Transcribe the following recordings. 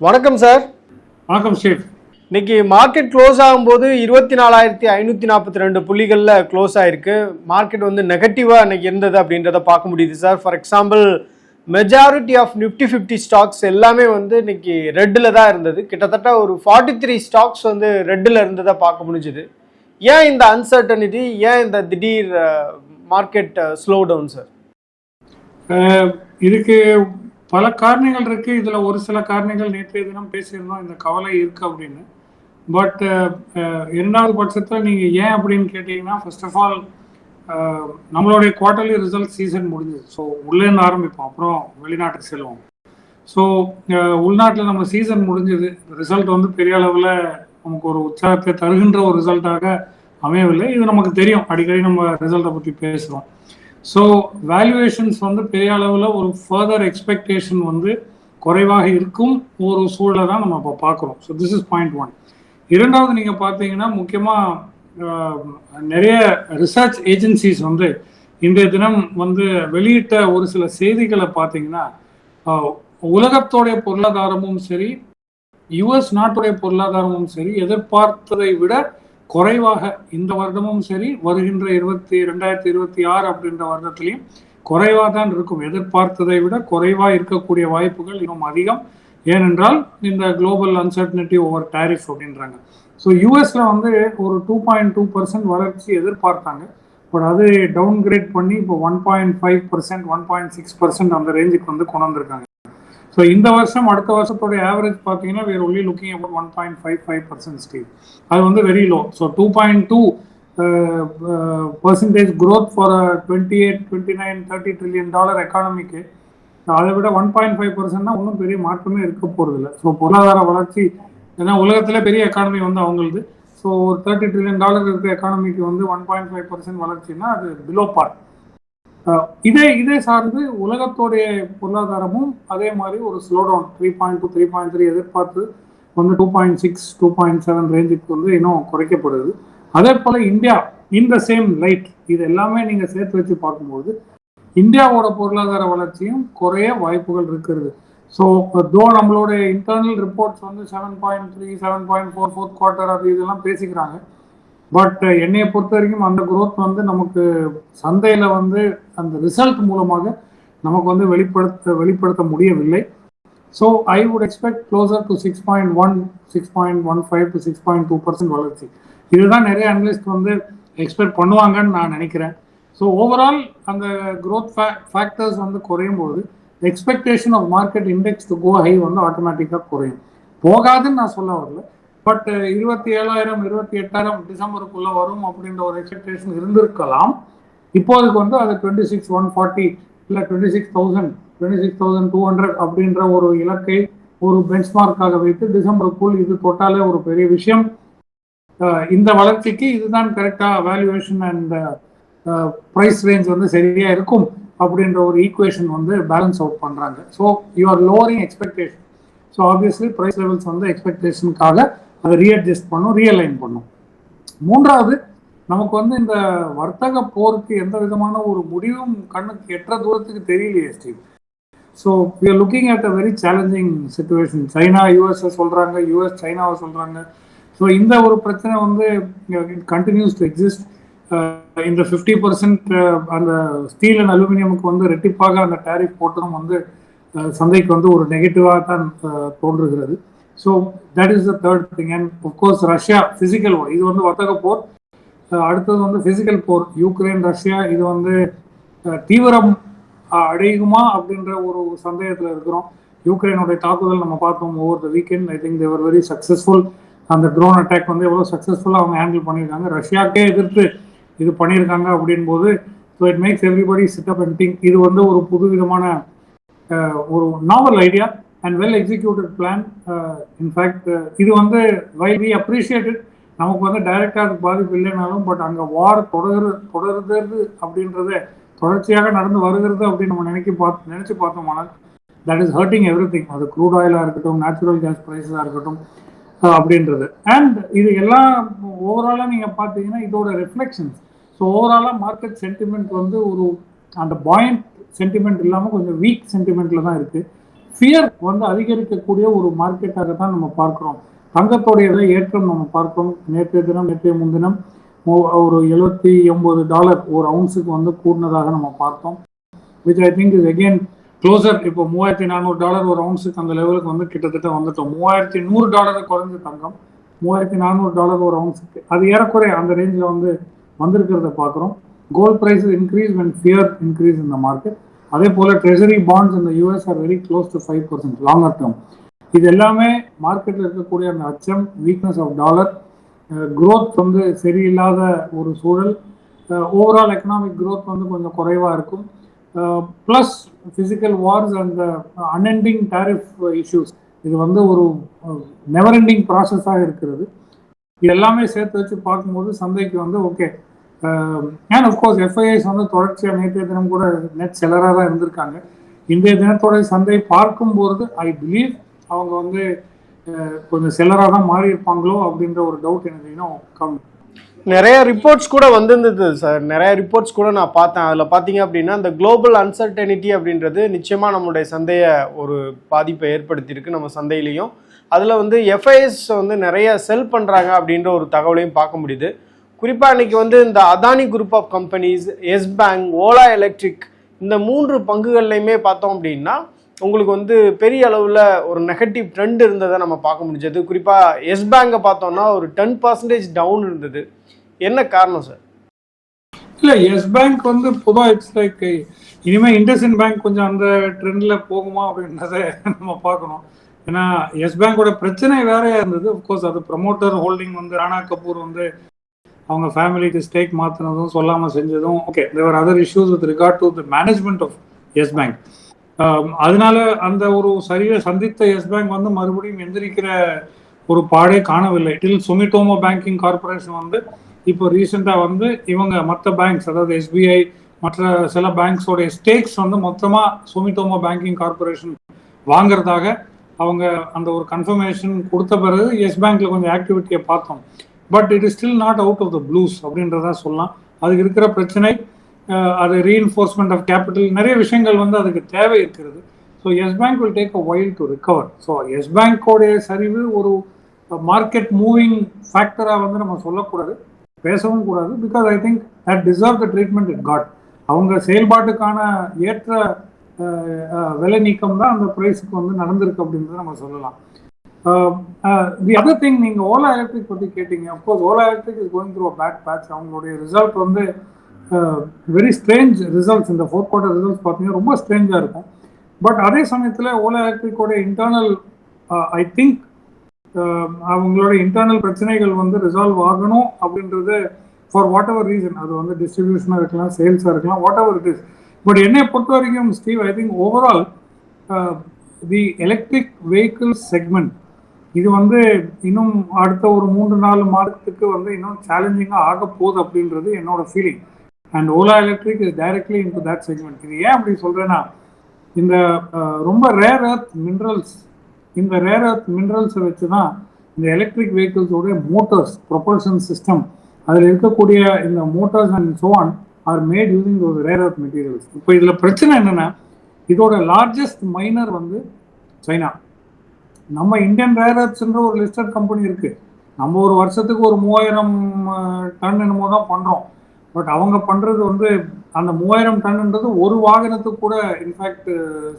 வணக்கம் சார் வணக்கம் ஷேஃப் இன்னைக்கு மார்க்கெட் க்ளோஸ் ஆகும்போது இருபத்தி நாலாயிரத்தி ஐநூற்றி நாற்பத்தி ரெண்டு புள்ளிகளில் க்ளோஸ் ஆயிருக்கு. மார்க்கெட் வந்து நெகட்டிவாக இன்னைக்கு இருந்தது அப்படின்றத பார்க்க முடியுது sir for example majority of Nifty fifty stocks எல்லாமே வந்து இன்னைக்கு ரெட்டில் தான் இருந்தது. கிட்டத்தட்ட ஒரு ஃபார்ட்டி த்ரீ ஸ்டாக்ஸ் வந்து ரெட்டில் இருந்ததை பார்க்க முடிஞ்சுது. ஏன் இந்த அன்சர்டனிட்டி ஏன் இந்த திடீர் மார்க்கெட் ஸ்லோ டவுன் சார் இதுக்கு பல காரணிகள் இருக்கு. இதுல ஒரு சில காரணங்கள் நேற்றைய தினம் பேசியிருந்தோம். இந்த கவலை இருக்கு அப்படின்னு. பட் uh, uh, இரண்டாவது பட்சத்தில் நீங்க ஏன் அப்படின்னு கேட்டீங்கன்னா ஃபர்ஸ்ட் ஆஃப் ஆல் நம்மளுடைய குவார்டர்லி ரிசல்ட் சீசன் முடிஞ்சது. ஸோ உள்ளேருந்து ஆரம்பிப்போம். அப்புறம் வெளிநாட்டுக்கு செல்வோம். ஸோ uh, உள்நாட்டில் நம்ம சீசன் முடிஞ்சது. ரிசல்ட் வந்து பெரிய அளவில் நமக்கு ஒரு உற்சாகத்தை தருகின்ற ஒரு ரிசல்ட்டாக அமையவில்லை. இது நமக்கு தெரியும். அடிக்கடி நம்ம ரிசல்ட்டை பற்றி பேசுகிறோம் ஸோ வேல்யூவேஷன்ஸ் வந்து பெரிய அளவில் ஒரு ஃபர்தர் எக்ஸ்பெக்டேஷன் வந்து குறைவாக இருக்கும். ஒரு சூழலை தான் நம்ம இப்போ பார்க்குறோம். So this is point one இரண்டாவது நீங்கள் பார்த்தீங்கன்னா முக்கியமாக நிறைய ரிசர்ச் ஏஜென்சிஸ் வந்து இன்றைய தினம் வந்து வெளியிட்ட ஒரு சில செய்திகளை பார்த்தீங்கன்னா உலகத்தோடைய பொருளாதாரமும் சரி யுஎஸ் நாட்டுடைய பொருளாதாரமும் சரி எதிர்பார்த்ததை விட குறைவாக இந்த வருடமும் சரி வருகின்ற இருபத்தி ரெண்டாயிரத்தி இருபத்தி ஆறு அப்படின்ற வருடத்திலையும் குறைவாக தான் இருக்கும். எதிர்பார்த்ததை விட குறைவாக இருக்கக்கூடிய வாய்ப்புகள் இன்னும் அதிகம். ஏனென்றால் இந்த குளோபல் அன்சர்டனிட்டி ஓவர் டேரிஃப் அப்படின்றாங்க. ஸோ யூஎஸ்ல வந்து ஒரு டூ பாயிண்ட் டூ பர்சன்ட் வளர்ச்சி எதிர்பார்த்தாங்க. பட் அது டவுன் கிரேட் பண்ணி இப்போ one point five percent one point six percent அந்த ரேஞ்சுக்கு வந்து கொண்டு வந்திருக்காங்க. ஸோ இந்த வருஷம் அடுத்த வருஷத்தோட ஆவரேஜ் பார்த்தீங்கன்னா where only looking about one point five five percent stage அது வந்து very low so two point two percentage growth for twenty eight twenty nine thirty trillion dollar எக்கானமிக்கு அதை விட ஒன் பாயிண்ட் ஃபைவ் பர்சன்ட்னா ஒன்றும் பெரிய மாற்றமே இருக்க போகிறதில்ல ஸோ பொருளாதார வளர்ச்சி ஏன்னா உலகத்தில் பெரிய எக்கானமி வந்து அவங்களுது. ஸோ ஒரு தேர்ட்டி ட்ரில்லியன் டாலர் இருக்கிற எக்கானமிக்கு வந்து ஒன் பாயிண்ட் ஃபைவ் பர்சன்ட் வளர்ச்சின்னா அது பிலோ பார் இதே இதே சார்ந்து உலகத்தோடைய பொருளாதாரமும் அதே மாதிரி ஒரு slowdown three point two three point three எதிர்பார்த்து வந்து two point six two point seven ரேஞ்சுக்கு வந்து இன்னும் குறைக்கப்படுது. அதே போல இந்தியா இந்த சேம் லைட் இது எல்லாமே நீங்க சேர்த்து வச்சு பார்க்கும்போது இந்தியாவோட பொருளாதார வளர்ச்சியும் குறைய வாய்ப்புகள் இருக்கிறது. ஸோ தோ நம்மளோட இன்டர்னல் ரிப்போர்ட்ஸ் வந்து seven point three seven point four fourth quarter அது இதெல்லாம் பேசிக்கிறாங்க பட் uh, என்னைய பொறுத்த வரைக்கும் அந்த குரோத் வந்து நமக்கு சந்தையில வந்து அந்த ரிசல்ட் மூலமாக நமக்கு வந்து வெளிப்படுத்த வெளிப்படுத்த முடியவில்லை. So I would expect closer to six point one six point one five to six point two percent வளர்ச்சி. இதுதான் நிறைய அனலிஸ்ட் வந்து எக்ஸ்பெக்ட் பண்ணுவாங்கன்னு நான் நினைக்கிறேன். ஸோ ஓவரால் அந்த க்ரோத் ஃபேக்டர்ஸ் வந்து குறையும் போது expectation of market index to go high வந்து ஆட்டோமேட்டிக்காக குறையும். போகாதுன்னு நான் சொல்ல வரல. பட் uh, இருபத்தி ஏழாயிரம் இருபத்தி எட்டாயிரம் டிசம்பருக்குள்ள வரும் அப்படின்ற ஒரு எக்ஸ்பெக்டேஷன் இருந்திருக்கலாம். இப்போதைக்கு வந்து அது டுவெண்ட்டி சிக்ஸ் ஒன் ஃபார்ட்டி இல்லை twenty six thousand twenty six thousand two hundred அப்படின்ற ஒரு இலக்கை ஒரு பெஞ்ச்மார்க்காக வைத்து டிசம்பருக்குள் இது தொட்டாலே ஒரு பெரிய விஷயம். Uh, இந்த வளர்ச்சிக்கு இதுதான் கரெக்டாக வேல்யூவேஷன் அண்ட் ப்ரைஸ் ரேஞ்ச் வந்து சரியாக இருக்கும் அப்படின்ற ஒரு ஈக்குவேஷன் வந்து பேலன்ஸ் அவுட் பண்ணுறாங்க so you are lowering expectation so obviously price levels வந்து எக்ஸ்பெக்டேஷனுக்காக அதை ரீஅட்ஜஸ்ட் பண்ணும் ரியலைன் பண்ணும். மூன்றாவது நமக்கு வந்து இந்த வர்த்தக போருக்கு எந்த விதமான ஒரு முடிவும் கண்ணுக்கு எட்ட தூரத்துக்கு தெரியலையே Steve so we looking at a very challenging situation China USI சொல்கிறாங்க யூஎஸ் சைனாவை சொல்கிறாங்க ஸோ இந்த ஒரு பிரச்சனை வந்து கண்டினியூஸ் டு எக்ஸிஸ்ட் இந்த ஃபிஃப்டி பர்சன்ட் uh, அந்த ஸ்டீல் அண்ட் அலுமினியமுக்கு வந்து ரெட்டிப்பாக அந்த டேரிஃப் போட்டதும் வந்து uh, சந்தைக்கு வந்து ஒரு நெகட்டிவாக தான் uh, தோன்றுகிறது. So that is the third thing and course Russia physical போர் இது வந்து வர்த்தக போர். அடுத்தது வந்து ஃபிசிக்கல் போர். யூக்ரைன் ரஷ்யா இது வந்து தீவிரம் அடையுமா அப்படின்ற ஒரு சந்தேகத்தில் இருக்கிறோம். யூக்ரைனுடைய தாக்குதல் நம்ம பார்த்தோம் over the weekend I think they were very successful அந்த ட்ரோன் அட்டாக் வந்து எவ்வளோ சக்ஸஸ்ஃபுல்லாக அவங்க ஹேண்டில் பண்ணியிருக்காங்க. ரஷ்யாக்கே எதிர்த்து இது பண்ணியிருக்காங்க அப்படின் போது so it makes everybody sit up and think இது வந்து ஒரு புது விதமான ஒரு novel idea and well executed plan in fact இது வந்து வை வி அப்ரிஷியேட்டட் நமக்கு வந்து டைரக்டாக அது பாதிப்பு இல்லைனாலும் பட் அங்கே வார் தொடரு தொடருது அப்படின்றத தொடர்ச்சியாக நடந்து வருகிறது அப்படின்னு நம்ம நினைக்க பார்த்து நினச்சி பார்த்தோம்னா that is hurting everything அது க்ரூட் ஆயிலாக இருக்கட்டும் நேச்சுரல் கேஸ் ப்ரைஸாக இருக்கட்டும் uh, அப்படின்றது. அண்ட் இது எல்லாம் ஓவராலாக நீங்கள் பார்த்தீங்கன்னா இதோட ரிஃப்ளெக்ஷன்ஸ் ஸோ ஓவராலாக மார்க்கெட் சென்டிமெண்ட் வந்து ஒரு அந்த பாயிண்ட் சென்டிமெண்ட் இல்லாமல் கொஞ்சம் வீக் சென்டிமெண்ட்டில் தான் இருக்குது ஃபியர் வந்து அதிகரிக்கக்கூடிய ஒரு மார்க்கெட்டாக தான் நம்ம பார்க்குறோம். தங்கத்தோடைய விலை ஏற்றம் நம்ம பார்க்கிறோம். நேற்றைய தினம் நேற்றைய முன்தினம் ஒரு எழுபத்தி ஒன்பது டாலர் ஒரு அவுன்ஸுக்கு வந்து கூடினதாக நம்ம பார்த்தோம். Which I think is again closer இப்போ மூவாயிரத்தி நானூறு டாலர் ஒரு அவுன்ஸுக்கு அந்த லெவலுக்கு வந்து கிட்டத்தட்ட வந்துட்டோம். மூவாயிரத்தி நூறு டாலரை குறைஞ்ச தங்கம் மூவாயிரத்தி நானூறு டாலர் ஒரு அவுன்ஸுக்கு அது ஏறக்குறைய அந்த ரேஞ்சில் வந்து வந்திருக்கிறத பார்க்குறோம். Gold price increase when fear increase இந்த மார்க்கெட் அதே போல ட்ரெஷரி பாண்ட்ஸ் இந்த US are very close to five percent longer term இது எல்லாமே மார்க்கெட்டில் இருக்கக்கூடிய அந்த அச்சம் வீக்னஸ் ஆஃப் டாலர் க்ரோத் வந்து சரியில்லாத ஒரு சூழல். ஓவரால் எக்கனாமிக் க்ரோத் வந்து கொஞ்சம் குறைவாக இருக்கும். Plus physical wars and unending tariff issues இது வந்து ஒரு நெவர் எண்டிங் ப்ராசஸாக இருக்கிறது. இது எல்லாமே சேர்த்து வச்சு பார்க்கும்போது சந்தைக்கு வந்து ஓகே அண்ட் அஃப்கோர்ஸ் எஃப்ஐஎஸ் வந்து தொடர்ச்சியாக நேற்றைய தினம் கூட நெட் செல்லராக தான் இருந்திருக்காங்க. இன்றைய தினத்தோட சந்தை பார்க்கும்போது ஐ பிலீவ் அவங்க வந்து uh, கொஞ்சம் செல்லராக தான் மாறி இருப்பாங்களோ அப்படின்ற ஒரு டவுட் எனக்கு இன்னும் கம் நிறைய ரிப்போர்ட்ஸ் கூட வந்திருந்தது சார் நிறைய ரிப்போர்ட்ஸ் கூட நான் பார்த்தேன். அதில் பார்த்தீங்க அப்படின்னா இந்த குளோபல் அன்சர்டனிட்டி அப்படின்றது நிச்சயமாக நம்மளுடைய சந்தையை ஒரு பாதிப்பை ஏற்படுத்தியிருக்கு நம்ம சந்தையிலையும். அதில் வந்து எஃப்ஐஎஸ் வந்து நிறைய செல் பண்ணுறாங்க அப்படின்ற ஒரு தகவலையும் பார்க்க முடியுது. குறிப்பாக இன்னைக்கு வந்து இந்த Adani group of companies Yes Bank Ola Electric இந்த மூன்று பங்குகள்லையுமே பார்த்தோம் அப்படின்னா உங்களுக்கு வந்து பெரிய அளவில் ஒரு நெகட்டிவ் ட்ரெண்ட் இருந்ததை நம்ம பார்க்க முடிஞ்சது. குறிப்பாக எஸ் பேங்கை பார்த்தோம்னா ஒரு டென் பர்சன்டேஜ் டவுன் இருந்தது. என்ன காரணம் சார் இல்லை எஸ் பேங்க் வந்து பொதுவாக இட்ஸ் லைக் இனிமேல் இண்டஸ்இன் பேங்க் கொஞ்சம் அந்த ட்ரெண்டில் போகுமா அப்படின்றத நம்ம பார்க்கணும். ஏன்னா எஸ் பேங்கோட பிரச்சனை வேறையா இருந்தது. அஃப்கோர்ஸ் அது ப்ரமோட்டர் ஹோல்டிங் வந்து ராணா கபூர் வந்து அவங்க ஃபேமிலிக்கு ஸ்டேக் மாற்றினதும் சொல்லாமல் செஞ்சதும் okay there are other issues with regard to the management of Yes Bank அதனால அந்த ஒரு சரியை சந்தித்த எஸ் பேங்க் வந்து மறுபடியும் எந்திரிக்கிற ஒரு பாடே காணவில்லை. டில் சுமிட்டோமோ பேங்கிங் கார்பரேஷன் வந்து இப்போ ரீசெண்டாக வந்து இவங்க மற்ற பேங்க்ஸ் அதாவது எஸ்பிஐ மற்ற சில பேங்க்ஸோடைய ஸ்டேக்ஸ் வந்து மொத்தமாக சுமிட்டோமோ பேங்கிங் கார்பரேஷன் வாங்குறதாக அவங்க அந்த ஒரு கன்ஃபர்மேஷன் கொடுத்த பிறகு எஸ் பேங்க்ல கொஞ்சம் ஆக்டிவிட்டியை பார்த்தோம். But it is still not out of the blues அப்படின்றத சொல்லலாம். அதுக்கு இருக்கிற பிரச்சனை அது ரீஎன்ஃபோர்ஸ்மெண்ட் ஆஃப் கேபிட்டல் நிறைய விஷயங்கள் வந்து அதுக்கு தேவை இருக்கிறது. So Yes Bank will take a while to recover so Yes பேங்கோடைய சரிவு ஒரு மார்க்கெட் மூவிங் ஃபேக்டராக வந்து நம்ம சொல்லக்கூடாது. பேசவும் கூடாது. Because I think that deserve the treatment it got அவங்க செயல்பாட்டுக்கான ஏற்ற விலை நீக்கம் தான் அந்த ப்ரைஸுக்கு வந்து நடந்திருக்கு அப்படின்றத நம்ம சொல்லலாம். தி அதர் திங் நீங்கள் ஓலா எலக்ட்ரிக் பற்றி கேட்டீங்க. Of course Ola Electric is going through a bad patch அவங்களுடைய ரிசல்ட் வந்து வெரி ஸ்ட்ரேஞ்ச் ரிசல்ட்ஸ் இந்த ஃபோர்த் குவார்டர் ரிசல்ட்ஸ் பார்த்தீங்கன்னா ரொம்ப ஸ்ட்ரேஞ்சாக இருக்கும். பட் அதே சமயத்தில் ஓலா எலக்ட்ரிக்கோட இன்டர்னல் ஐ திங்க் அவங்களோட இன்டர்னல் பிரச்சனைகள் வந்து ரிசால்வ் ஆகணும் அப்படின்றது ஃபார் வாட் எவர் ரீசன் அது வந்து டிஸ்ட்ரிபியூஷனாக இருக்கலாம் சேல்ஸாக இருக்கலாம் whatever it is but என்னை பொறுத்த வரைக்கும் Steve I think overall the electric vehicle segment இது வந்து இன்னும் அடுத்த ஒரு மூன்று நாலு மாதத்துக்கு வந்து இன்னும் சேலஞ்சிங்காக ஆக போகுது அப்படின்றது என்னோட feeling and Ola Electric is directly in to that segment இது ஏன் அப்படி சொல்கிறேன்னா இந்த ரொம்ப ரேர் அர்த் மினரல்ஸ் இந்த ரேர் எர்த் மினரல்ஸை வச்சு தான் இந்த எலக்ட்ரிக் வெஹிக்கிள்ஸோடைய மோட்டர்ஸ் ப்ரொபல்ஷன் சிஸ்டம் அதில் இருக்கக்கூடிய இந்த motors and so on are made using ஒரு ரேர் எர்த் மெட்டீரியல்ஸ் இப்போ இதில் பிரச்சனை என்னென்னா இதோட லார்ஜஸ்ட் மைனர் வந்து சைனா. நம்ம இந்தியன் ரேர் எர்த்ஸ்ன்ற ஒரு லிஸ்டட் கம்பெனி இருக்கு. நம்ம ஒரு வருஷத்துக்கு ஒரு மூவாயிரம் டன் என்னமோ தான் பண்றோம். பட் அவங்க பண்றது வந்து அந்த மூவாயிரம் டன்ன்றது ஒரு வாகனத்துக்கு கூட இன்ஃபேக்ட்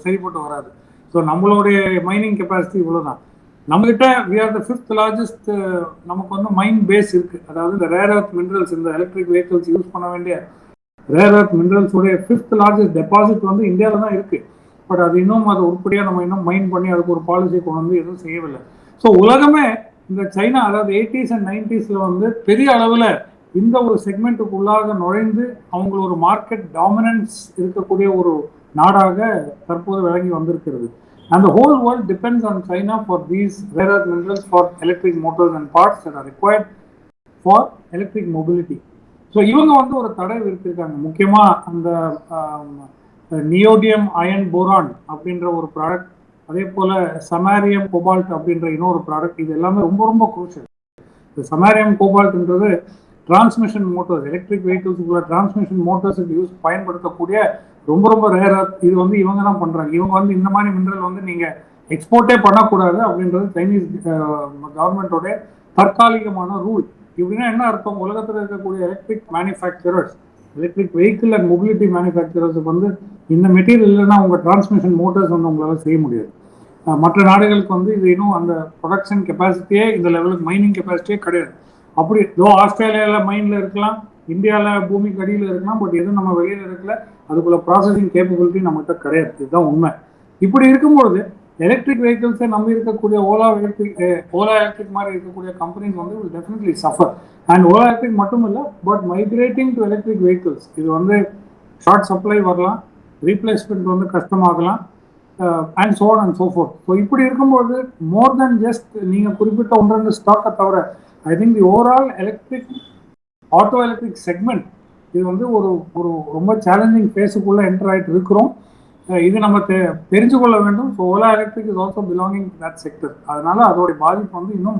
சரிப்பட்டு வராது. ஸோ நம்மளுடைய மைனிங் கெப்பாசிட்டி இவ்வளோதான் நம்மகிட்ட we are the fifth largest நமக்கு வந்து மைன் பேஸ் இருக்கு. அதாவது இந்த ரேர் அர்த் மினரல்ஸ் இந்த எலக்ட்ரிக் வெஹிக்கிள்ஸ் யூஸ் பண்ண வேண்டிய ரேர் அர்த் மினரல்ஸ் உடைய ஃபிஃப்த் லார்ஜஸ்ட் டெபாசிட் வந்து இந்தியாவில் தான் இருக்குது பட் அது இன்னும் அது உருப்படியாக நம்ம இன்னும் மைண்ட் பண்ணி அதுக்கு ஒரு பாலிசி கொண்டு வந்து எதுவும் செய்யவில்லை. ஸோ உலகமே இந்த சைனா அதாவது எயிட்டிஸ் அண்ட் நைன்டிஸில் வந்து பெரிய அளவில் இந்த ஒரு செக்மெண்ட்டுக்குள்ளாக நுழைந்து அவங்கள ஒரு மார்க்கெட் டாமினன்ஸ் இருக்கக்கூடிய ஒரு நாடாக தற்போது விளங்கி வந்திருக்கிறது. அந்த whole world depends on China for these these rare earth for for electric and parts parts that for electric mobility so இவங்க வந்து ஒரு தடை விரித்திருக்காங்க முக்கியமாக அந்த நியோடியம் அயன் போரான் அப்படின்ற ஒரு ப்ராடக்ட் அதே போல சமாரியம் கோபால்ட் அப்படின்ற இன்னொரு ப்ராடக்ட் இது எல்லாமே ரொம்ப ரொம்ப குரூஷியல் இந்த சமாரியம் கோபால்ட்ன்றது டிரான்ஸ்மிஷன் மோட்டர்ஸ் எலக்ட்ரிக் வெஹிக்கிள்ஸுக்குள்ள டிரான்ஸ்மிஷன் மோட்டர்ஸுக்கு யூஸ் பயன்படுத்தக்கூடிய ரொம்ப ரொம்ப ரேராக இது வந்து இவங்க தான் பண்றாங்க. இவங்க வந்து இந்த மாதிரி மினரல் வந்து நீங்க எக்ஸ்போர்ட்டே பண்ணக்கூடாது அப்படின்றது சைனீஸ் கவர்மெண்டோட தற்காலிகமான ரூல் இப்படின்னா என்ன அர்த்தம்? உலகத்தில் இருக்கக்கூடிய electric manufacturers electric vehicle and mobility மேனுஃபேக்சரர்ஸுக்கு வந்து இந்த மெட்டீரியல் இல்லைன்னா உங்கள் டிரான்ஸ்மிஷன் மோட்டர்ஸ் வந்து உங்களால் செய்ய முடியாது. மற்ற நாடுகளுக்கு வந்து இது இன்னும் அந்த ப்ரொடக்ஷன் கெப்பாசிட்டியே இந்த லெவலுக்கு மைனிங் கெப்பாசிட்டியே கிடையாது. அப்படி ஏதோ ஆஸ்திரேலியாவில் மைனில் இருக்கலாம் இந்தியாவில் பூமிக்கு அடியில் இருக்கலாம் பட் எதுவும் நம்ம வெளியில் இருக்கல அதுக்குள்ள ப்ராசஸிங் கேப்பபிலிட்டி நம்மகிட்ட கிடையாது. இதுதான் உண்மை. இப்படி இருக்கும்பொழுது எலக்ட்ரிக் வெஹிக்கிள்ஸை நம்பி இருக்கக்கூடிய ஓலா எலக்ட்ரிக் ஓலா எலக்ட்ரிக் மாதிரி இருக்கக்கூடிய கம்பெனிஸ் வந்து will definitely suffer and Ola Electric மட்டும் இல்லை but migrating to electric vehicles இது வந்து ஷார்ட் சப்ளை வரலாம். ரீப்ளேஸ்மெண்ட் வந்து கஷ்டமாகலாம். And so and so so இப்படி இருக்கும்போது மோர் தென் ஜஸ்ட் நீங்கள் குறிப்பிட்ட ஒன்று ரெண்டு ஸ்டாக்கை தவிர I think the overall electric auto electric segment இது வந்து ஒரு ஒரு ரொம்ப சேலஞ்சிங் ஃபேஸுக்குள்ளே என்டர் ஆகிட்டு இருக்கிறோம். இது நம்ம தெ தெரிஞ்சு கொள்ள வேண்டும். So Ola Electric is also belonging that sector அதனால அதோடைய பாதிப்பு வந்து இன்னும்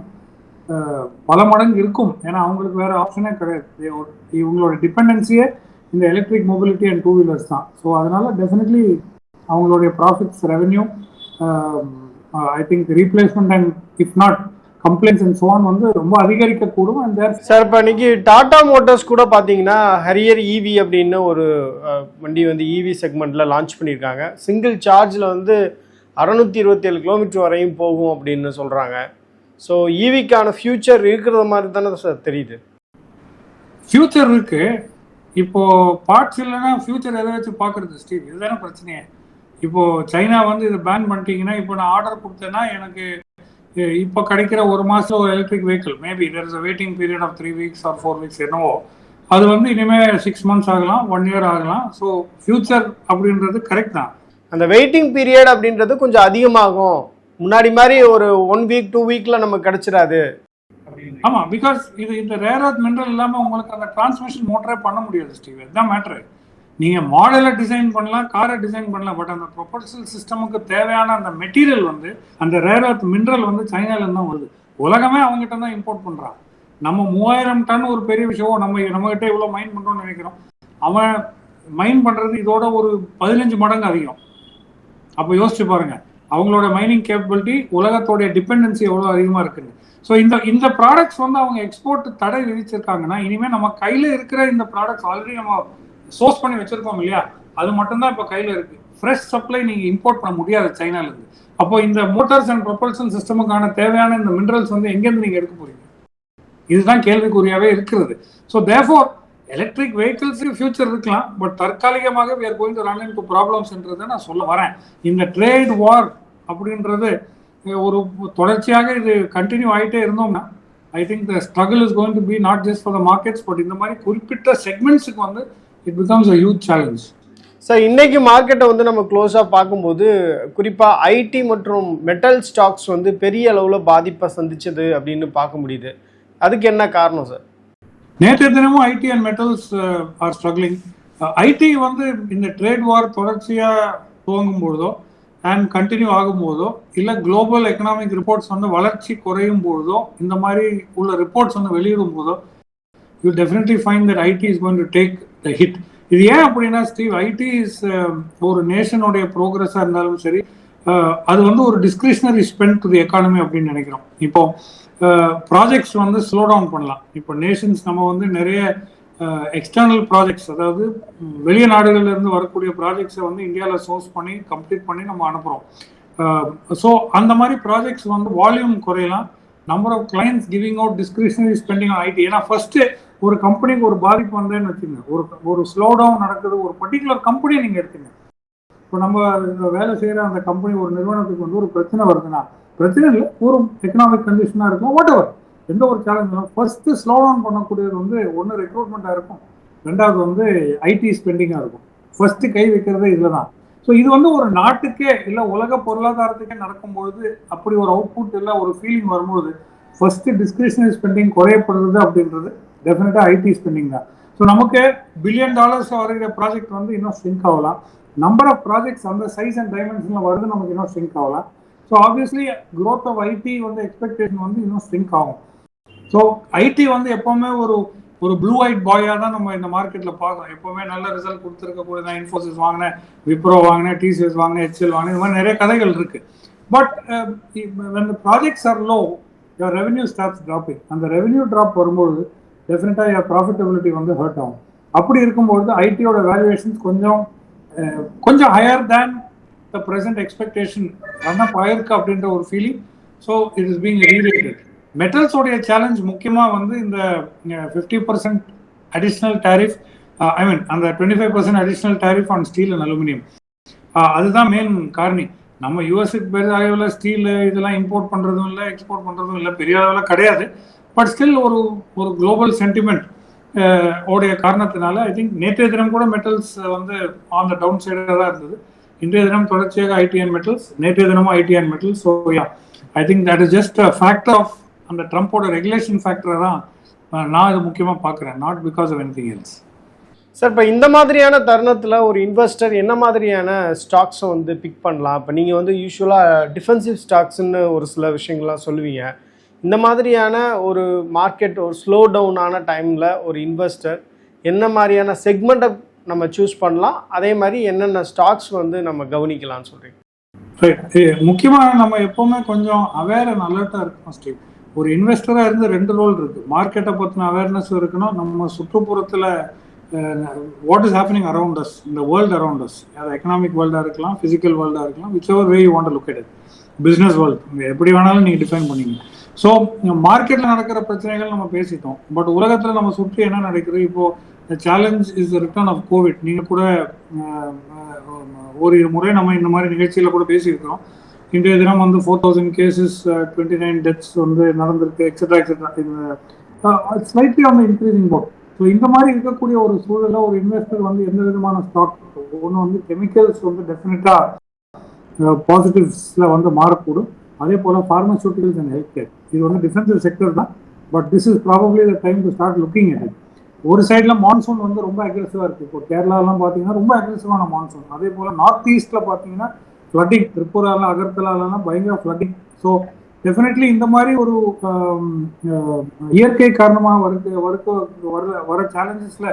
பல மடங்கு இருக்கும். ஏன்னா அவங்களுக்கு வேற ஆப்ஷனே கிடையாது. இவங்களோட டிபெண்டன்சியே இந்த electric mobility and two wheelers தான். ஸோ அதனால டெஃபினெட்லி அவங்களுடைய profits revenue I think replacement and if not complaints and so on வந்து ரொம்ப அதிகரிக்கக்கூடும். தேர் சார் இப்போ இன்னைக்கு டாடா மோட்டார்ஸ் கூட பார்த்தீங்கன்னா ஹரியர் ஈவி அப்படின்னு ஒரு அஹ், வண்டி வந்து E ஈவி செக்மெண்ட்டில் லான்ச் பண்ணியிருக்காங்க. சிங்கிள் சார்ஜில் வந்து அறநூற்றி இருபத்தேழு கிலோமீட்டர் வரையும் போகும் அப்படின்னு சொல்கிறாங்க ஸோ ஈவிக்கான ஃபியூச்சர் இருக்கிறது மாதிரி தானே சார் தெரியுது? ஃபியூச்சர் இருக்கு. இப்போ பார்ட்ஸ் இல்லைன்னா ஃபியூச்சர் எதை வச்சு பார்க்கறது ஸ்டீவ் இதுதானே பிரச்சனையே. இப்போ சைனா வந்து இதை பேன் பண்ணிட்டீங்கன்னா இப்போ நான் ஆர்டர் கொடுத்தேன்னா எனக்கு இப்போ கிடைக்கிற ஒரு மாதம் ஒரு electric vehicle maybe there is a waiting period of three weeks or four weeks என்னவோ. அது வந்து இனிமேல் சிக்ஸ் மந்த்ஸ் ஆகலாம் ஒன் இயர் ஆகலாம். ஸோ ஃபியூச்சர் அப்படின்றது கரெக்ட் தான். அந்த வெயிட்டிங் பீரியட் அப்படின்றது கொஞ்சம் அதிகமாகும். முன்னாடி மாதிரி ஒரு ஒன் வீக் டூ வீக்கில் நமக்கு கிடச்சிடாது. ஆமா பிகாஸ் இது இந்த ரேர் அர்த் மினரல் இல்லாம உங்களுக்கு அந்த டிரான்ஸ்மிஷன் மோட்டரே பண்ண முடியாது ஸ்டீவ் இதுதான் மேட்ரு நீங்க மாடலை டிசைன் பண்ணலாம் காரை டிசைன் பண்ணலாம் பட் அந்த ப்ரொபல்சல் சிஸ்டமுக்கு தேவையான அந்த மெட்டீரியல் வந்து அந்த ரேர் அர்த் மினரல் வந்து சைனால தான் வருது. உலகமே அவங்ககிட்ட தான் இம்போர்ட் பண்றான். நம்ம மூவாயிரம் டன் ஒரு பெரிய விஷயம் நம்ம நம்ம கிட்ட இவ்வளவு மைன் பண்றோம்னு நினைக்கிறோம். அவன் மைன் பண்றது இதோட ஒரு பதினஞ்சு மடங்கு அதிகம். அப்போ யோசிச்சு பாருங்க. அவங்களோட மைனிங் கேப்பபிலிட்டி உலகத்தோடைய டிபெண்டன்சி எவ்வளோ அதிகமாக இருக்குன்னு. ஸோ இந்த இந்த ப்ராடக்ட்ஸ் வந்து அவங்க எக்ஸ்போர்ட் தடை விதிச்சிருக்காங்கன்னா இனிமேல் நம்ம கையில் இருக்கிற இந்த ப்ராடக்ட்ஸ் ஆல்ரெடி நம்ம சோர்ஸ் பண்ணி வச்சிருக்கோம் இல்லையா? அது மட்டும்தான் இப்போ கையில் இருக்கு. ஃப்ரெஷ் சப்ளை நீங்கள் இம்போர்ட் பண்ண முடியாது சைனாலேருந்து. அப்போ இந்த மோட்டார்ஸ் அண்ட் ப்ரொபல்சன் சிஸ்டமுக்கான தேவையான இந்த மினரல்ஸ் வந்து எங்கேருந்து நீங்கள் எடுக்க போறீங்க? இதுதான் கேள்விக்குறியாகவே இருக்கிறது. So therefore electric vehicles future இருக்கலாம் பட் தற்காலிகமாக வேறு are ரன் to ப்ராப்ளம்ஸ்ன்றதை நான் சொல்ல வரேன். இந்த ட்ரேட் வார் அப்படின்றது ஒரு தொடர்ச்சியாக இது கண்டினியூ ஆகிட்டே இருந்தோம்னா I think the struggle is going to be not just for the markets but இந்த மாதிரி குறிப்பிட்ட செக்மெண்ட்ஸுக்கு வந்து it becomes a huge challenge sir இன்னைக்கு மார்க்கெட்டை வந்து நம்ம க்ளோஸாக பார்க்கும்போது குறிப்பாக ஐடி மற்றும் மெட்டல் ஸ்டாக்ஸ் வந்து பெரிய அளவில் பாதிப்பை சந்திச்சது அப்படின்னு பார்க்க முடியுது. அதுக்கு என்ன காரணம் சார் நேற்றைய தினமும் IT and metals are struggling IT வந்து இந்த ட்ரேட் வார் தொடர்ச்சியாக துவங்கும் பொழுதோ அண்ட் கண்டினியூ ஆகும்போதோ இல்லை குளோபல் எக்கனாமிக் ரிப்போர்ட்ஸ் வந்து வளர்ச்சி குறையும் பொழுதோ இந்த மாதிரி உள்ள ரிப்போர்ட்ஸ் வந்து வெளியிடும் போதோ you definitely find that IT is going to take the hit இது ஏன் அப்படின்னா ஸ்டீவ் ஐடி இஸ் ஒரு நேஷனுடைய ப்ரோக்ரஸாக இருந்தாலும் சரி uh, அது வந்து ஒரு discretionary spend to the economy அப்படின்னு நினைக்கிறோம். இப்போ uh, ப்ராஜெக்ட்ஸ் வந்து ஸ்லோ டவுன் பண்ணலாம். இப்போ நேஷன்ஸ் நம்ம வந்து நிறைய எக்ஸ்டர்னல் ப்ராஜெக்ட்ஸ் அதாவது வெளிய நாடுகள்லேருந்து வரக்கூடிய ப்ராஜெக்ட்ஸை வந்து இந்தியாவில் சோர்ஸ் பண்ணி கம்ப்ளீட் பண்ணி நம்ம அனுப்புகிறோம் ஸோ அந்த மாதிரி ப்ராஜெக்ட்ஸ் வந்து வால்யூம் குறையலாம். Number of clients giving out discretionary spending IT ஏன்னா ஃபர்ஸ்ட்டு ஒரு கம்பெனிக்கு ஒரு பாதிப்பு வந்தேன்னு வச்சுங்க ஒரு ஒரு ஸ்லோ டவுன் நடக்குது ஒரு பர்டிகுலர் கம்பெனியை நீங்கள் எடுத்துங்க. இப்போ நம்ம இந்த வேலை செய்கிற அந்த கம்பெனி ஒரு நிறுவனத்துக்கு வந்து ஒரு பிரச்சனை வருதுன்னா பிரச்சனை இல்லை ஒரு எக்கனாமிக் கண்டிஷனாக இருக்கும் வாட் எவர் எந்த ஒரு சேலஞ்சும் ஃபர்ஸ்ட் ஸ்லோ டவுன் பண்ணக்கூடியது வந்து ஒன்று ரெக்ரூட்மெண்ட்டாக இருக்கும். ரெண்டாவது வந்து ஐடி ஸ்பெண்டிங்காக இருக்கும். ஃபர்ஸ்ட் கை வைக்கிறதே இதில் தான் ஸோ இது வந்து ஒரு நாட்டுக்கே இல்லை உலக பொருளாதாரத்துக்கே நடக்கும்பொழுது அப்படி ஒரு அவுட்புட் இல்லை ஒரு ஃபீலிங் வரும்போது ஃபர்ஸ்ட் டிஸ்கிரிஷனரி ஸ்பெண்டிங் குறையப்படுறது அப்படின்றது டெஃபினட்டாக ஐடி ஸ்பெண்டிங் தான். ஸோ நமக்கு பில்லியன் டாலர்ஸ் வருகிற ப்ராஜெக்ட் வந்து இன்னும் ஸ்ட்ரிங்க் ஆகலாம். நம்பர் ஆஃப் ப்ராஜெக்ட்ஸ் அந்த சைஸ் அண்ட் டைமென்ஷனில் வருது நமக்கு இன்னும் ஸ்ட்ரிங்க் ஆகலாம். So obviously growth of IT வந்து எக்ஸ்பெக்டேஷன் வந்து இன்னும் ஸ்ட்ரிங்க் ஆகும். ஸோ ஐடி வந்து எப்போவுமே ஒரு ஒரு ப்ளூ ஒயிட் பாயாக தான் நம்ம இந்த மார்க்கெட்டில் பார்க்குறோம். எப்போவுமே நல்ல ரிசல்ட் கொடுத்துருக்கக்கூடிய நான் இன்ஃபோசிஸ் வாங்கினேன் விப்ரோ வாங்கினேன் டிசிஎஸ் வாங்கினேன் ஹெச்எல் வாங்கினேன் இந்த மாதிரி நிறைய கதைகள் இருக்கு. But when projects are low low your stops dropping அந்த ரெவென்யூ ட்ராப் வரும்போது டெஃபினட்டாக யார் ப்ராஃபிட்டபிலிட்டி வந்து ஹர்ட் ஆகும். அப்படி இருக்கும்பொழுது ஐடியோட வேல்யூவேஷன்ஸ் கொஞ்சம் uh, கொஞ்சம் higher than the present expectation run up ஆயிருக்கு அப்படின்ற ஒரு feeling so it is being rerated மெட்டல்ஸோடைய challenge முக்கியமாக வந்து இந்த fifty percent additional tariff I mean அந்த twenty five percent additional tariff on steel and aluminium அதுதான் மெயின் காரணி. நம்ம யூஎஸ்க்கு பெரிய அளவில் ஸ்டீல் இதெல்லாம் இம்போர்ட் பண்ணுறதும் இல்லை எக்ஸ்போர்ட் பண்ணுறதும் இல்லை பெரிய அளவில் கிடையாது. பட் ஸ்டில் ஒரு ஒரு குளோபல் சென்டிமெண்ட் உடைய காரணத்தினால ஐ திங்க் நேற்றைய தினம் கூட மெட்டல்ஸ் வந்து ஆன் த டவுன் சைடாக தான் இருந்தது. இன்றைய தினம் தொடர்ச்சியாக ஐடி அண்ட் மெட்டல்ஸ் நேற்றைய தினமும் IT and metals so yeah I think that is just fact of அந்த ட்ரம்ப்போட ரெகுலேஷன் ஃபேக்டரை தான் நான் இது முக்கியமாக பார்க்குறேன். Not because of anything else sir இப்போ இந்த மாதிரியான தருணத்தில் ஒரு இன்வெஸ்டர் என்ன மாதிரியான ஸ்டாக்ஸை வந்து பிக் பண்ணலாம்? இப்போ நீங்கள் வந்து யூஸ்வலாக டிஃபென்சிவ் ஸ்டாக்ஸ்ன்னு ஒரு சில விஷயங்கள்லாம் சொல்லுவீங்க. இந்த மாதிரியான ஒரு மார்க்கெட் ஒரு ஸ்லோ டவுனான டைமில் ஒரு இன்வெஸ்டர் என்ன மாதிரியான செக்மெண்ட்டை நம்ம சூஸ் பண்ணலாம்? அதே மாதிரி என்னென்ன ஸ்டாக்ஸ் வந்து நம்ம கவனிக்கலாம்னு சொல்கிறீங்க முக்கியமாக நம்ம எப்பவுமே கொஞ்சம் அவேர் அண்ட் அலர்ட்டாக இருக்கணும் ஸ்டீவ் ஒரு இன்வெஸ்டராக இருந்து ரெண்டு ரோல் இருக்குது மார்க்கெட்டை பற்றின அவேர்னஸ் இருக்கணும். நம்ம சுற்றுப்புறத்தில் what is happening around us இந்த வேர்ல்டு அரவுண்ட் அஸ் அது எக்கனாமிக் வேர்ல்டாக இருக்கலாம் ஃபிசிக்கல் வேர்ல்டாக இருக்கலாம் whichever way you want look at business world எப்படி வேணாலும் நீங்கள் டிஃபைன் பண்ணீங்க. ஸோ மார்க்கெட்டில் நடக்கிற பிரச்சனைகள் நம்ம பேசிட்டோம். பட் உலகத்தில் நம்ம சுற்றி என்ன நடக்குது? இப்போது challenge is return of Covid நீங்கள் கூட ஒரு முறை நம்ம இந்த மாதிரி நிகழ்ச்சியில் கூட பேசியிருக்கிறோம். இன்றைய தினம் வந்து four thousand cases twenty nine deaths வந்து நடந்திருக்கு extra extra slightly on increasing boat so இந்த மாதிரி இருக்கக்கூடிய ஒரு சூழலில் ஒரு இன்வெஸ்டர் வந்து எந்த விதமான ஸ்டாக் ஒன்று வந்து கெமிக்கல்ஸ் வந்து டெஃபினட்டாக பாசிட்டிவ்ஸில் uh, வந்து மாறக்கூடும். அதே போல் ஃபார்மசூட்டிகல்ஸ் அண்ட் ஹெல்த் கேர் இது வந்து டிஃபென்சிவ் செக்டர் தான். But this is probably the time to start looking at ஒரு சைடில் மான்சூன் வந்து ரொம்ப அக்ரெசிவாக இருக்குது இப்போ கேரளாலாம் பார்த்தீங்கன்னா ரொம்ப அக்ரெசிவான மான்சூன் அதே போல் நார்த் ஈஸ்ட்டில் பார்த்தீங்கன்னா ஃப்ளட்டிங் திரிபுரால அகர்த்தலாலாம் பயங்கர ஃப்ளட்டிங் ஸோ டெஃபினெட்லி இந்த மாதிரி ஒரு um, uh, இயற்கை காரணமாக வருது வருக்க வர வர சேலஞ்சஸில்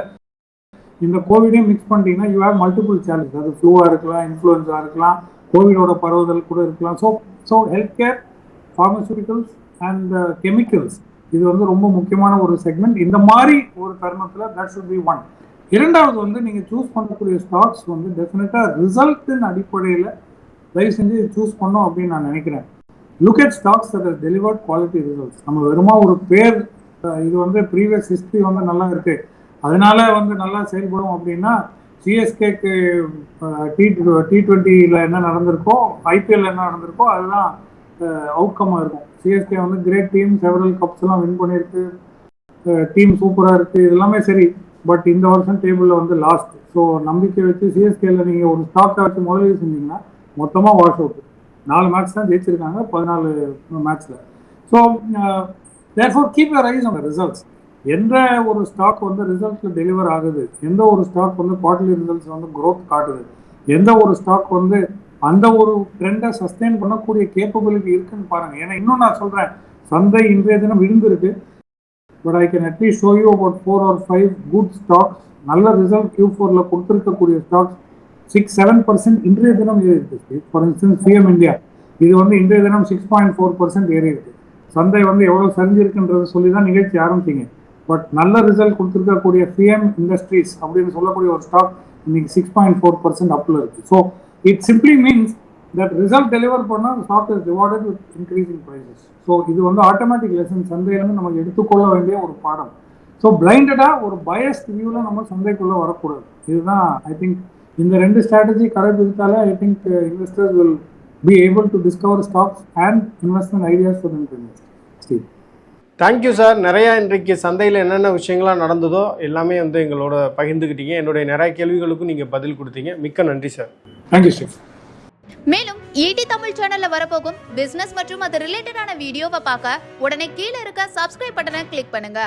இந்த கோவிடையும் மிக்ஸ் பண்ணிட்டீங்கன்னா யூ ஹேவ் மல்டிபிள் சேலஞ்ச் அது ஃப்ளூவாக இருக்கலாம் இன்ஃப்ளூயன்ஸாக இருக்கலாம் கோவிடோட பரவுதல் கூட இருக்கலாம். So so health care pharmaceuticals and chemicals இது வந்து ரொம்ப முக்கியமான ஒரு செக்மெண்ட் இந்த மாதிரி ஒரு தருணத்தில் தட் should பி ஒன் இரண்டாவது வந்து நீங்கள் சூஸ் பண்ணக்கூடிய ஸ்டாக்ஸ் வந்து டெஃபினட்டாக ரிசல்ட்டின் அடிப்படையில் தயவு செஞ்சு சூஸ் பண்ணோம் அப்படின்னு நான் நினைக்கிறேன். Look at stocks that delivered quality results நம்ம வெறுமா ஒரு பேர் இது வந்து ப்ரீவியஸ் ஹிஸ்ட்ரி வந்து நல்லா இருக்கு. அதனால வந்து நல்லா செயல்படும் அப்படின்னா சிஎஸ்கேக்கு டி டி டுவெண்ட்டியில் என்ன நடந்திருக்கோ ஐபிஎல் என்ன நடந்திருக்கோ அதுதான் அவுட்கம்மாக இருக்கும். சிஎஸ்கே வந்து கிரேட் டீம் செவரல் கப்ஸ் எல்லாம் வின் பண்ணியிருக்கு. டீம் சூப்பராக இருக்குது இதெல்லாமே சரி. பட் இந்த வருஷம் டேபிளில் வந்து லாஸ்ட் ஸோ நம்பிக்கை வச்சு சிஎஸ்கேல நீங்கள் ஒரு ஸ்டாக்கை வச்சு முதலீடு செஞ்சீங்கன்னா மொத்தமாக வாஷ் அவுட் நாலு மேட்ச் தான் ஜெயிச்சிருக்காங்க பதினாலு மேட்ச்சில் so therefore keep your eyes அந்த ரிசல்ட்ஸ் எந்த ஒரு ஸ்டாக் வந்து ரிசல்ட்ல டெலிவர் ஆகுது எந்த ஒரு ஸ்டாக் வந்து குவார்டர்லி ரிசல்ட்ஸ் வந்து க்ரோத் காட்டுது எந்த ஒரு ஸ்டாக் வந்து அந்த ஒரு ட்ரெண்டை சஸ்டெயின் பண்ணக்கூடிய கேப்பபிலிட்டி இருக்குன்னு பாருங்க. ஏன்னா இன்னும் நான் சொல்கிறேன் சந்தை இன்றைய தினம் விழுந்திருக்கு. But I can at least show you about four or five good stocks நல்ல ரிசல்ட் கியூ ஃபோரில் கொடுத்துருக்கக்கூடிய ஸ்டாக்ஸ் சிக்ஸ் செவன் பர்சன்ட் இன்றைய தினம் ஏறி இருக்கு. ஃபார் இன்ஸ்டன்ஸ் சிஎம் இந்தியா இது வந்து இன்றைய தினம் சிக்ஸ் பாயிண்ட் ஃபோர் பர்சன்ட் ஏறி இருக்கு. சந்தை வந்து எவ்வளோ சரிஞ்சிருக்குன்றதை சொல்லி தான் நிகழ்ச்சி ஆரம்பிச்சிங்க. பட் நல்ல ரிசல்ட் கொடுத்துருக்கக்கூடிய சிஎம் இண்டஸ்ட்ரீஸ் அப்படின்னு சொல்லக்கூடிய ஒரு ஸ்டாக் இன்னைக்கு சிக்ஸ் பாயிண்ட் ஃபோர் பர்சன்ட் அப்பில் இருக்கு. So it simply means that result deliver பண்ணால் stock is rewarded with increasing prices so இது வந்து ஆட்டோமேட்டிக் லெசன் சந்தையிலேருந்து நம்ம எடுத்துக்கொள்ள வேண்டிய ஒரு பாடம். ஸோ பிளைண்டடாக ஒரு பயஸ்ட் வியூவில் நம்ம சந்தைக்குள்ளே வரக்கூடாது. இதுதான் ஐ திங்க் இந்த ரெண்டு strategy கடைபிடித்தாலே I think investors will be able to discover stocks and investment ideas for invest Steve thank you sir நிறையா இன்றைக்கு சந்தையில் என்னென்ன விஷயங்கள்லாம் நடந்ததோ எல்லாமே வந்து எங்களோட பகிர்ந்துக்கிட்டீங்க என்னுடைய நிறைய கேள்விகளுக்கும் நீங்கள் பதில் கொடுத்தீங்க. மிக்க நன்றி சார் தேங்க்யூ ஸ்டீவ் மேலும் ஈடி தமிழ் சேனல்ல வரப்போகும் பிசினஸ் மற்றும் அது ரிலேட்டடான வீடியோவை பார்க்க உடனே கீழே இருக்க சப்ஸ்கிரைப் பட்டனை கிளிக் பண்ணுங்க.